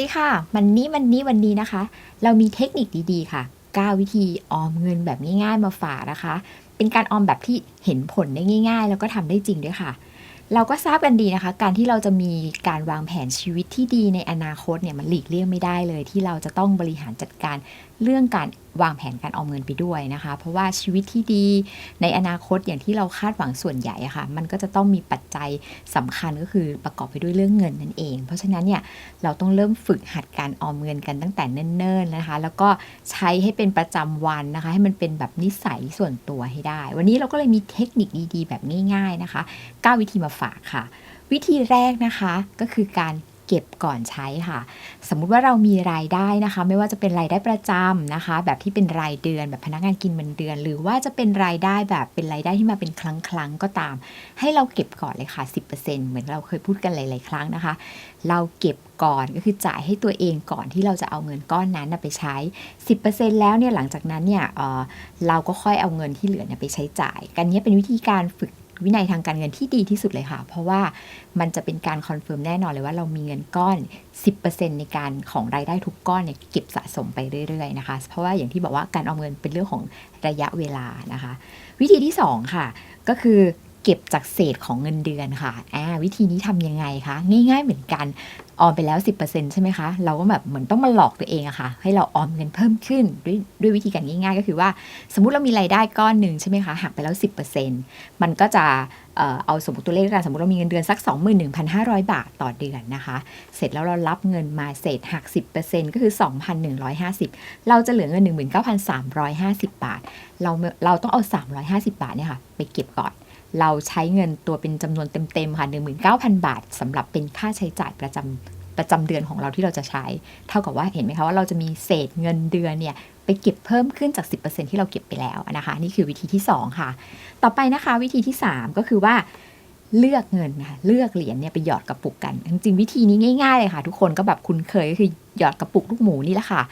ดีค่ะ มันนี้มันนี้วันนี้นะคะ เรามีเทคนิคดีๆค่ะ 9 วิธีออมเงินแบบง่าย ๆ มาฝากนะคะ เป็นการออมแบบที่เห็นผลได้ง่าย ๆ แล้วก็ทำได้จริงด้วยค่ะ เราก็ทราบกันดีนะคะ การที่เราจะมีการวางแผนชีวิตที่ดีในอนาคตเนี่ยมันหลีกเลี่ยงไม่ได้เลย ที่เราจะต้องบริหารจัดการเรื่องการวางแผนการออมเงินไปด้วยนะคะ เพราะว่าชีวิตที่ดีในอนาคตอย่างที่เราคาดหวังส่วนใหญ่ะค่ะ มันก็จะต้องมีปัจจัยสำคัญก็คือประกอบไปด้วยเรื่องเงินนั่นเอง เพราะฉะนั้นเนี่ยเราต้องเริ่มฝึกหัดการออมเงินกันตั้งแต่เนิ่นๆนะคะ แล้วก็ใช้ให้เป็นประจำวันนะคะ ให้มันเป็นแบบนิสัยส่วนตัวให้ได้ วันนี้เราก็เลยมีเทคนิคดีๆ แบบง่าย ๆนะคะ 9 วิธีมาฝากค่ะ วิธีแรกนะคะก็คือการเก็บก่อนใช้ค่ะ สมมุติว่าเรามีรายได้นะคะ ไม่ว่าจะเป็นรายได้ประจำนะคะ แบบที่เป็นรายเดือนแบบพนักงานกินเงินเดือน หรือว่าจะเป็นรายได้แบบเป็นรายได้ที่มาเป็นครั้งครั้งๆก็ตาม ให้เราเก็บก่อนเลยค่ะ 10%เหมือนเราเคยพูดกันหลาย ๆ ครั้งนะคะ เราเก็บก่อนก็คือจ่ายให้ตัวเองก่อนที่เราจะเอาเงินก้อนนั้นไปใช้ 10%แล้วเนี่ยหลังจากนั้นเนี่ยเเราก็ค่อยเอาเงินที่เหลือเนี่ยไปใช้จ่าย กันนี้เป็นวิธีการฝึก วินัยทางการเงินที่ดีที่สุดเลยค่ะ เพราะว่ามันจะเป็นการคอนเฟิร์มแน่นอนเลยว่าเรามีเงินก้อน 10%ในการของรายได้ทุกก้อนเนี่ยเก็บสะสมไปเรื่อยๆนะคะ เพราะว่าอย่างที่บอกว่าการออมเงินเป็นเรื่องของระยะเวลานะคะ วิธีที่ 2 ค่ะ ก็คือเก็บจากเศษของเงินเดือนค่ะอวิธีนี้ทำยังไงคะ ง่ายๆเหมือนกัน ออมไปแล้ว 10%ใช่ไหมคะ เราก็แบบเหมือนต้องมาหลอกตัวเองอะค่ะ ให้เราออมเงินเพิ่มขึ้นด้วยด้วยวิธีการง่ายๆ ก็คือว่า สมมุติเรามีรายได้ก้อนหนึ่งใช่ไหมคะ หักไปแล้ว 10%มันก็จะเอาสมมติตัวเลขกันสมมติเรามีเงินเดือนสัก 21,500 บาทต่อเดือนนะคะ เสร็จแล้วเรารับเงินมาเศษหัก 10%ก็คือ 2,150 เราจะเหลือเงิน 19,350 บาท เราเราต้องเอา 350 บาทเนี่ยค่ะไปเก็บก่อนเราใช้เงินตัวเป็นจำนวนเต็ม ๆ ค่ะ 19,000 บาทสำหรับเป็นค่าใช้จ่ายประจำ ประจำเดือนของเราที่เราจะใช้ เท่ากับว่าเห็นไหมคะว่าเราจะมีเศษเงินเดือนเนี่ยไปเก็บเพิ่มขึ้นจาก 10%ที่เราเก็บไปแล้วนะคะ นี่คือวิธีที่ 2 ค่ะ ต่อไปนะคะวิธีที่ 3 ก็คือว่าเลือกเงินนะคะเลือกเหรียญเนี่ยไปหยอดกระปุกกัน จริงๆวิธีนี้ง่ายๆเลยค่ะ ทุกคนก็แบบคุ้นเคยก็คือ หยอดกระปุกลูกหมูนี่แหละค่ะ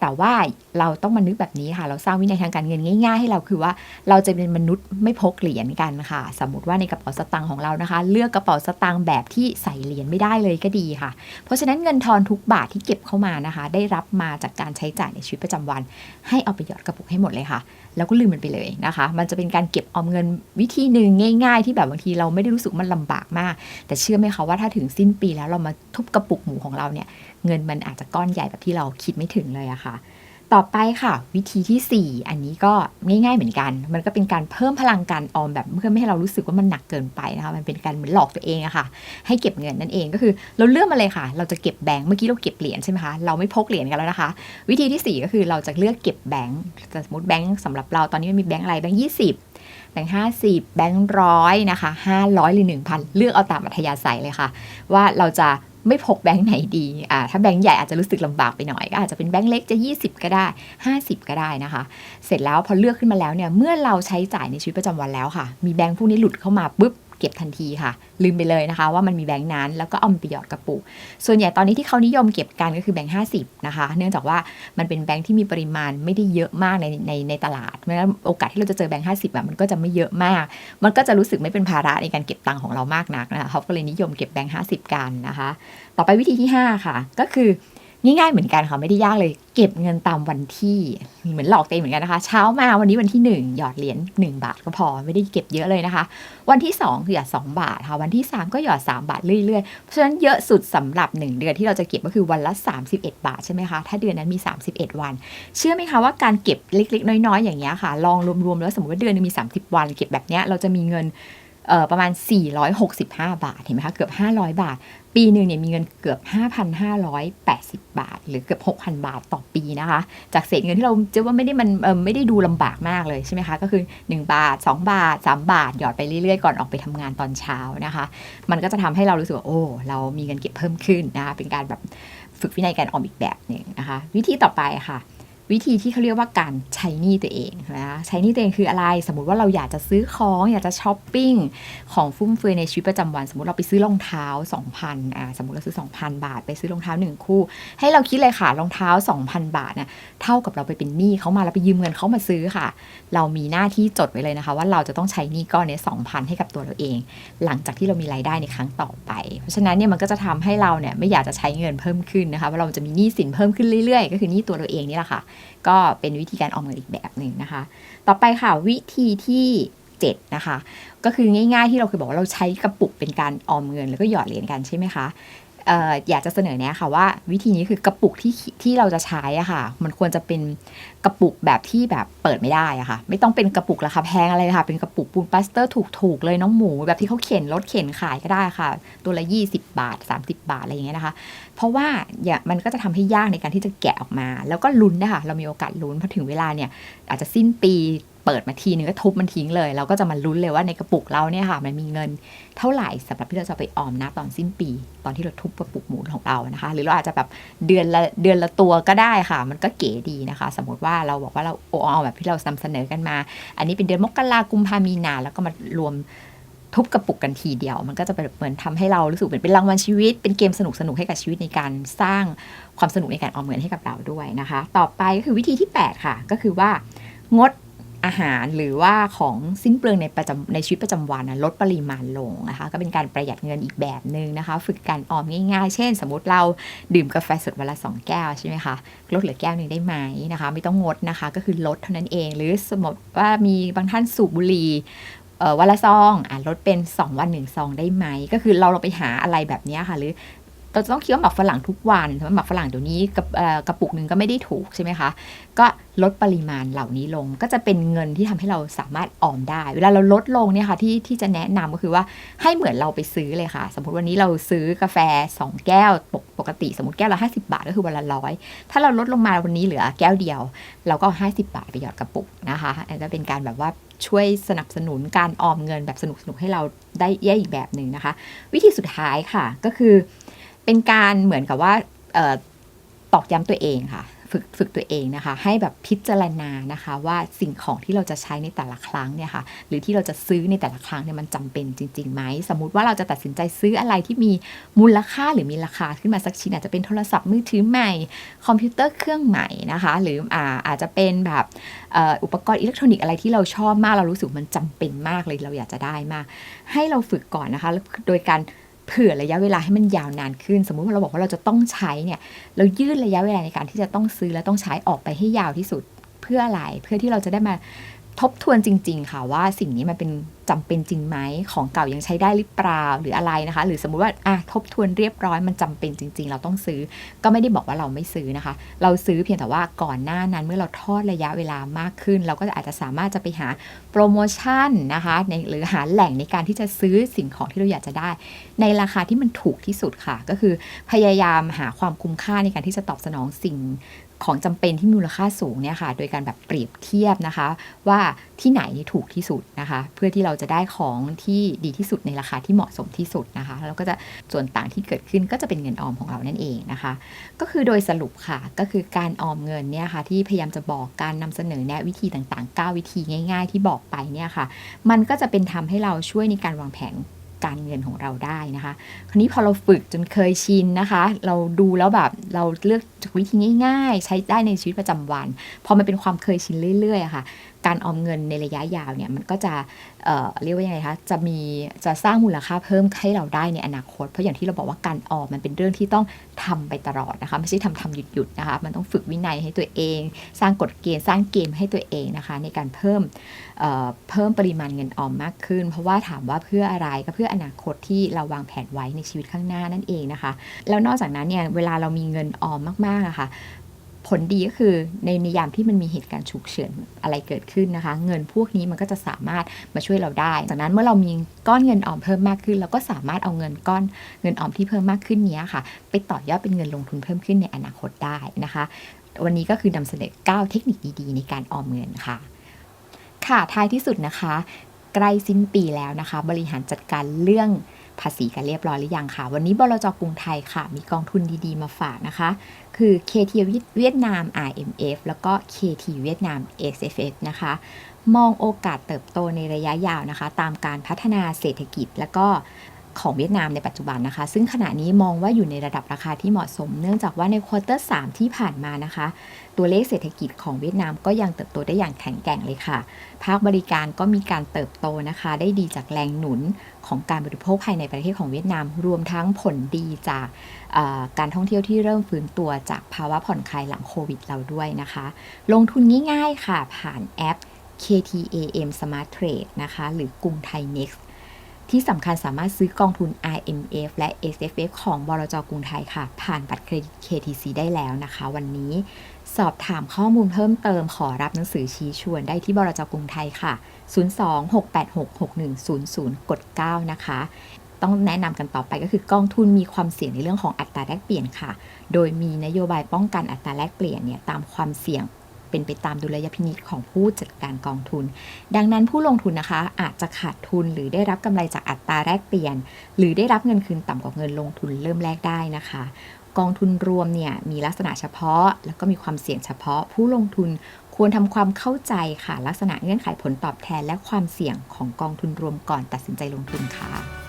แต่ว่าเราต้องมานึกแบบนี้ค่ะ เราสร้างวินัยทางการเงินง่าย ๆ ให้เราคือว่าเราจะเป็นมนุษย์ไม่พกเหรียญกันค่ะ สมมติว่าในกระเป๋าสตางค์ของเรานะคะ เลือกกระเป๋าสตางค์แบบที่ใส่เหรียญไม่ได้เลยก็ดีค่ะ เพราะฉะนั้นเงินทอนทุกบาทที่เก็บเข้ามานะคะ ได้รับมาจากการใช้จ่ายในชีวิตประจำวัน ให้เอาไปหยอดกระปุกให้หมดเลยค่ะ แล้วก็ลืมมันไปเลยนะคะ มันจะเป็นการเก็บออมเงินวิธีหนึ่งง่าย ๆ ที่แบบบางทีเราไม่ได้รู้สึกมันลำบากมาก แต่เชื่อไหมคะว่าถ้าถึงสิ้นปีแล้วเรามาทุบกระปุกหมูของเราเนี่ย เงินมันอาจจะก้อนใหญ่แบบที่เราคิดไม่ถึงเลยอะค่ะ ต่อไปค่ะ วิธีทีสี่ 4 อันนี้ก็ง่าย ๆเหมือนกัน มันก็เป็นการเพิ่มพลังการออมแบบเพื่อไม่ให้เรารู้สึกว่ามันหนักเกินไปนะคะมันเป็นการเหมือนหลอกตัวเองอะค่ะ ให้เก็บเงินนั่นเองก็คือเราเลือกมาเลยค่ะ เราจะเก็บแบงค์เมื่อกี้เราเก็บเหรียญใช่ไหมคะเราไม่พกเหรียญกันแล้วนะคะ วิธีทีสี่4 ก็คือเราจะเลือกเก็บแบงค์สมมติแบงค์สำหรับเราตอนนี้มันมีแบงค์อะไรแบงค์ยี่สิบ แบงค์ห้าสิบแบงค์ร้อยนะคะห้าร้อยหรือหนึ่งพันเลือกเอาตามอัธยาศัยเลยค่ะ ว่าเราจะไม่พกแบงค์ไหนดีอ่าถ้าแบงค์ใหญ่อาจจะรู้สึกลำบากไปหน่อยก็อาจจะเป็นแบงค์เล็กจะ 20 ก็ได้ 50 ก็ได้นะคะ เสร็จแล้วพอเลือกขึ้นมาแล้วเนี่ยเมื่อเราใช้จ่ายในชีวิตประจำวันแล้วค่ะ มีแบงค์พวกนี้หลุดเข้ามาปุ๊บ เก็บทันทีค่ะ ลืมไปเลยนะคะ ว่ามันมีแบงค์นั้น แล้วก็เอามันไปหยอดกระปุก ส่วนใหญ่ตอนนี้ที่เขานิยมเก็บกันก็คือแบงค์50นะคะ เนื่องจากว่ามันเป็นแบงค์ที่มีปริมาณไม่ได้เยอะมากในในในตลาด เพราะฉะนั้นโอกาสที่เราจะเจอแบงค์50แบบมันก็จะไม่เยอะมาก มันก็จะรู้สึกไม่เป็นภาระในการเก็บตังค์ของเรามากนักนะคะเขาก็เลยนิยมเก็บแบงค์50กันนะคะ ต่อไปวิธีที่ 5 ค่ะ ก็คือ ง่ายๆเหมือนกันค่ะไม่ได้ยากเลย เก็บเงินตามวันที่เหมือนหลอกตัวเองเหมือนกันนะคะ เช้ามาวันนี้วันที่ 1 หยอดเหรียญ1 บาทก็พอไม่ได้เก็บเยอะเลยนะคะ วันที่ 2 คือหยอด2บาทค่ะวันที่ 3 ก็หยอด 3 บาทเรื่อยๆเพราะฉะนั้นเยอะสุดสำหรับ 1 เดือนที่เราจะเก็บก็คือวันละ 31 บาทใช่ไหมคะถ้าเดือนนั้นมี 31 วัน เชื่อไหมคะว่าการเก็บเล็ก ๆ น้อยๆอย่างเงี้ยค่ะ ลองรวมๆแล้วสมมติว่าเดือนนึงมี 30 วัน เก็บแบบเนี้ยเราจะมีเงินประมาณ 465 บาท เห็นไหมคะ เกือบ 500 บาท ปีหนึ่งเนี่ยมีเงินเกือบ 5,580 บาท หรือเกือบ 6,000 บาทต่อปีนะคะ จากเศษเงินที่เราจอว่าไม่ได้มันไม่ได้ดูลำบากมากเลยใช่ไหมคะ ก็คือ 1 บาท 2 บาท 3 บาท หยอดไปเรื่อยๆ ก่อนออกไปทำงานตอนเช้านะคะ มันก็จะทำให้เรารู้สึกว่า โอ้ เรามีเงินเก็บเพิ่มขึ้นนะคะ เป็นการแบบฝึกวินัยการออมอีกแบบหนึ่งนะคะ วิธีต่อไปค่ะ วิธีที่เขาเรียกว่าการใช้หนี้ตัวเองนะใช้หนี้ตัวเองคืออะไร สมมติว่าเราอยากจะซื้อของ อยากจะช้อปปิ้งของฟุ่มเฟือยในชีวิตประจำวัน สมมติเราไปซื้อรองเท้า 2,000อ่าสมมติเราซื้อ 2,000 บาท ไปซื้อรองเท้า 1 คู่ ให้เราคิดเลยค่ะรองเท้า 2,000 บาทเนี่ยเท่ากับเราไปเป็นหนี้เขามาแล้วไปยืมเงินเขามาซื้อค่ะ เรามีหน้าที่จดไว้เลยนะคะ ว่าเราจะต้องใช้หนี้ก้อนนี้2,000 ให้กับตัวเราเอง หลังจากที่เรามีรายได้ในครั้งต่อไป เพราะฉะนั้นเนี่ยมันก็จะทำให้เราเนี่ยไม่อยากจะใช้เงินเพิ่มขึ้นนะคะว่าเราจะมีหนี้สินเพิ่มขึ้นเรื่อยๆ ก็คือหนี้ตัวเราเองนี่แหละค่ะก็เป็นวิธีการออมเงินอีกแบบหนึ่งนะคะ ต่อไปค่ะวิธีที่7นะคะก็คือง่ายๆที่เราเคยบอกว่าเราใช้กระปุกเป็นการออมเงิน แล้วก็หยอดเหรียญกันใช่ไหมคะ อยากจะเสนอแนะค่ะว่า วิธีนี้คือกระปุกที่ที่เราจะใช้อะค่ะ มันควรจะเป็นกระปุกแบบที่แบบเปิดไม่ได้อะค่ะ ไม่ต้องเป็นกระปุกราคาแพงอะไรค่ะ เป็นกระปุกปูนปลาสเตอร์ถูกๆเลยน้องหมู แบบที่เขาเข็นรถเข็นขายก็ได้ค่ะ ตัวละ 20 บาท 30 บาทอะไรอย่างเงี้ยนะคะ เพราะว่าอย่ามันก็จะทำให้ยากในการที่จะแกะออกมา แล้วก็ลุ้นนะคะเรามีโอกาสลุ้นพอถึงเวลาเนี่ยอาจจะสิ้นปี เปิดมาทีนึงก็ทุบมันทิ้งเลย เราก็จะมาลุ้นเลยว่าในกระปุกเราเนี่ยค่ะ มันมีเงินเท่าไหร่สำหรับที่เราจะไปออมนะตอนสิ้นปี ตอนที่เราทุบกระปุกหมูของเรานะคะ หรือเราอาจจะแบบเดือนละเดือนละตัวก็ได้ค่ะ มันก็เก๋ดีนะคะ สมมติว่าเราบอกว่าเราโอเอาแบบที่เรานำเสนอกันมา อันนี้เป็นเดือนมกรากุมภามีนาแล้วก็มารวมทุบกระปุกกันทีเดียว มันก็จะเป็นเหมือนทำให้เรารู้สึกเหมือนเป็นรางวัลชีวิต เป็นเกมสนุกสนุกให้กับชีวิตในการสร้างความสนุกในการออมเงินให้กับเราด้วยนะคะ ต่อไปก็คือวิธีที่ 8 ค่ะ ก็คือว่างด อาหารหรือว่าของสิ้นเปลืองในประจำในชีวิตประจำวันนะลดปริมาณลงนะคะก็เป็นการประหยัดเงินอีกแบบหนึ่งนะคะ ฝึกการออมง่ายๆ เช่น สมมติเราดื่มกาแฟสดวันละสองแก้วใช่ไหมคะลดเหลือแก้วหนึ่งได้ไหมนะคะ ไม่ต้องงดนะคะ ก็คือลดเท่านั้นเอง หรือสมมติว่ามีบางท่านสูบบุหรี่วันละซองอะลดเป็น 2 วัน1ซองได้ไหม ก็คือเราเราไปหาอะไรแบบนี้ค่ะ หรือ เราจะต้องเคี้ยวหมักฝรั่งทุกวันเพราะหมักฝรั่งเดี๋ยวนี้กระเอ่อกระปุกหนึ่งก็ไม่ได้ถูกใช่ไหมคะ ก็ลดปริมาณเหล่านี้ลง ก็จะเป็นเงินที่ทำให้เราสามารถออมได้ เวลาเราลดลงเนี่ยค่ะที่ที่จะแนะนำก็คือว่าให้เหมือนเราไปซื้อเลยค่ะ สมมติวันนี้เราซื้อกาแฟ 2 แก้วปกปกติ สมมติแก้วละ50 บาทก็คือวันละร้อยถ้าเราลดลงมาวันนี้เหลือแก้วเดียว เราก็เอา50 บาทไปหยอดกระปุกนะคะอันนี้จะเป็นการแบบว่าช่วยสนับสนุนการออมเงินแบบสนุกๆให้เราได้แย่อีกแบบหนึ่งนะคะ วิธีสุดท้ายค่ะก็คือ เป็นการเหมือนกับว่าออตอกย้ำตัวเองค่ะฝึกฝึกตัวเองนะคะ ให้แบบพิจารณานะคะว่าสิ่งของที่เราจะใช้ในแต่ละครั้งเนี่ยค่ะหรือที่เราจะซื้อในแต่ละครั้งเนี่ยมันจำเป็นจริงๆไหมสมมุติว่าเราจะตัดสินใจซื้ออะไรที่มีมูลค่าหรือมีราคาขึ้นมาสักชิ้นอาจจะเป็นโทรศัพท์มือถือใหม่ คอมพิวเตอร์เครื่องใหม่นะคะ หรืออาอาจจะเป็นแบบอุปกรณ์อิเล็กทรอนิกส์อะไรที่เราชอบมากเรารู้สึกมันจำเป็นมากเลยเราอยากจะได้มาก ให้เราฝึกก่อนนะคะ โดยการ เผื่อระยะเวลาให้มันยาวนานขึ้น สมมุติว่าเราบอกว่าเราจะต้องใช้เนี่ยเรายืดระยะเวลาในการที่จะต้องซื้อและต้องใช้ออกไปให้ยาวที่สุดเพื่ออะไรเพื่อที่เราจะได้มา ทบทวนจริง ๆ ค่ะว่าสิ่งนี้มันเป็นจำเป็นจริงไหมของเก่ายังใช้ได้หรือเปล่าหรืออะไรนะคะ หรือสมมุติว่าอะทบทวนเรียบร้อยมันจำเป็นจริง ๆ เราต้องซื้อ ก็ไม่ได้บอกว่าเราไม่ซื้อนะคะ เราซื้อเพียงแต่ว่าก่อนหน้านั้นเมื่อเราทอดระยะเวลามากขึ้น เราก็อาจจะสามารถจะไปหาโปรโมชั่นนะคะในหรือหาแหล่งในการที่จะซื้อสิ่งของที่เราอยากจะได้ ในราคาที่มันถูกที่สุดค่ะ ก็คือพยายามหาความคุ้มค่าในการที่จะตอบสนองสิ่ง ของจำเป็นที่มูลค่าสูงเนี่ยค่ะ โดยการแบบเปรียบเทียบนะคะ ว่าที่ไหนนี่ถูกที่สุดนะคะ เพื่อที่เราจะได้ของที่ดีที่สุดในราคาที่เหมาะสมที่สุดนะคะแล้วก็จะส่วนต่างที่เกิดขึ้นก็จะเป็นเงินออมของเรานั่นเองนะคะ ก็คือโดยสรุปค่ะก็คือการออมเงินเนี่ยค่ะที่พยายามจะบอกการนำเสนอแนะวิธีต่างๆ 9 วิธีง่าย ๆ ที่บอกไปเนี่ยค่ะ มันก็จะเป็นทำให้เราช่วยในการวางแผน การเงินของเราได้นะคะคราวนี้พอเราฝึกจนเคยชินนะคะ เราดูแล้วแบบเราเลือกจากวิธีง่าย ๆ ใช้ได้ในชีวิตประจำวัน พอมันเป็นความเคยชินเรื่อยๆอะค่ะ การออมเงินในระยะยาวเนี่ยมันก็จะเเรียกว่ายังไงคะจะมีจะสร้างมูลค่าเพิ่มให้เราได้ในอนาคต เพราะอย่างที่เราบอกว่าการออมมันเป็นเรื่องที่ต้องทำไปตลอดนะคะไม่ใช่ทำทำหยุดหยุดนะคะมันต้องฝึกวินัยให้ตัวเอง สร้างกฎเกณฑ์สร้างเกมให้ตัวเองนะคะในการเพิ่มเเพิ่มปริมาณเงินออมมากขึ้น เพราะว่าถามว่าเพื่ออะไรก็เพื่ออนาคตที่เราวางแผนไว้ในชีวิตข้างหน้านั่นเองนะคะ แล้วนอกจากนั้นเนี่ยเวลาเรามีเงินออมมากๆอะค่ะ ผลดีก็คือในในยามที่มันมีเหตุการณ์ฉุกเฉินอะไรเกิดขึ้นนะคะ เงินพวกนี้มันก็จะสามารถมาช่วยเราได้ จากนั้นเมื่อเรามีก้อนเงินออมเพิ่มมากขึ้นเราก็สามารถเอาเงินก้อนเงินออมที่เพิ่มมากขึ้นนี้ค่ะ ไปต่อยอดเป็นเงินลงทุนเพิ่มขึ้นในอนาคตได้นะคะ วันนี้ก็คือนำเสนอ 9 เทคนิคดีๆ ในการออมเงินค่ะ ค่ะท้ายที่สุดนะคะ ใกล้สิ้นปีแล้วนะคะ บริหารจัดการเรื่อง ภาษีกันเรียบร้อยหรือยังค่ะ วันนี้บลจกรุงไทยค่ะ มีกองทุนดีๆ มาฝากนะคะ คือ KT เวียดนาม RMF แล้วก็ KT เวียดนาม SFF นะคะ มองโอกาสเติบโตในระยะยาวนะคะ ตามการพัฒนาเศรษฐกิจ แล้วก็ ของเวียดนามในปัจจุบันนะคะ ซึ่งขณะนี้มองว่าอยู่ในระดับราคาที่เหมาะสม เนื่องจากว่าในควอเตอร์3ที่ผ่านมานะคะ ตัวเลขเศรษฐกิจของเวียดนามก็ยังเติบโตได้อย่างแข็งแกร่งเลยค่ะ ภาคบริการก็มีการเติบโตนะคะ ได้ดีจากแรงหนุนของการบริโภคภายในประเทศของเวียดนาม รวมทั้งผลดีจากการท่องเที่ยวที่เริ่มฟื้นตัวจากภาวะผ่อนคลายหลังโควิดเราด้วยนะคะ ลงทุนง่ายๆค่ะผ่านแอป KTAM Smart Trade นะคะ หรือกรุงไทย Next ที่สำคัญสามารถซื้อกองทุน IMF และ SFF ของบลจกรุงไทยค่ะ ผ่านบัตรเครดิต KTC ได้แล้วนะคะ วันนี้สอบถามข้อมูลเพิ่มเติมขอรับหนังสือชี้ชวนได้ที่บลจกรุงไทยค่ะ 02-686-6100 กด 9 นะคะ ต้องแนะนำกันต่อไปก็คือกองทุนมีความเสี่ยงในเรื่องของอัตราแลกเปลี่ยนค่ะ โดยมีนโยบายป้องกันอัตราแลกเปลี่ยนเนี่ยตามความเสี่ยง เป็นไปตามดุลยพินิจของผู้จัดการกองทุน ดังนั้นผู้ลงทุนนะคะอาจจะขาดทุนหรือได้รับกำไรจากอัตราแลกเปลี่ยน หรือได้รับเงินคืนต่ำกว่าเงินลงทุนเริ่มแรกได้นะคะ กองทุนรวมเนี่ยมีลักษณะเฉพาะ แล้วก็มีความเสี่ยงเฉพาะ ผู้ลงทุนควรทำความเข้าใจค่ะ ลักษณะเงื่อนไขผลตอบแทน และความเสี่ยงของกองทุนรวมก่อนตัดสินใจลงทุนค่ะ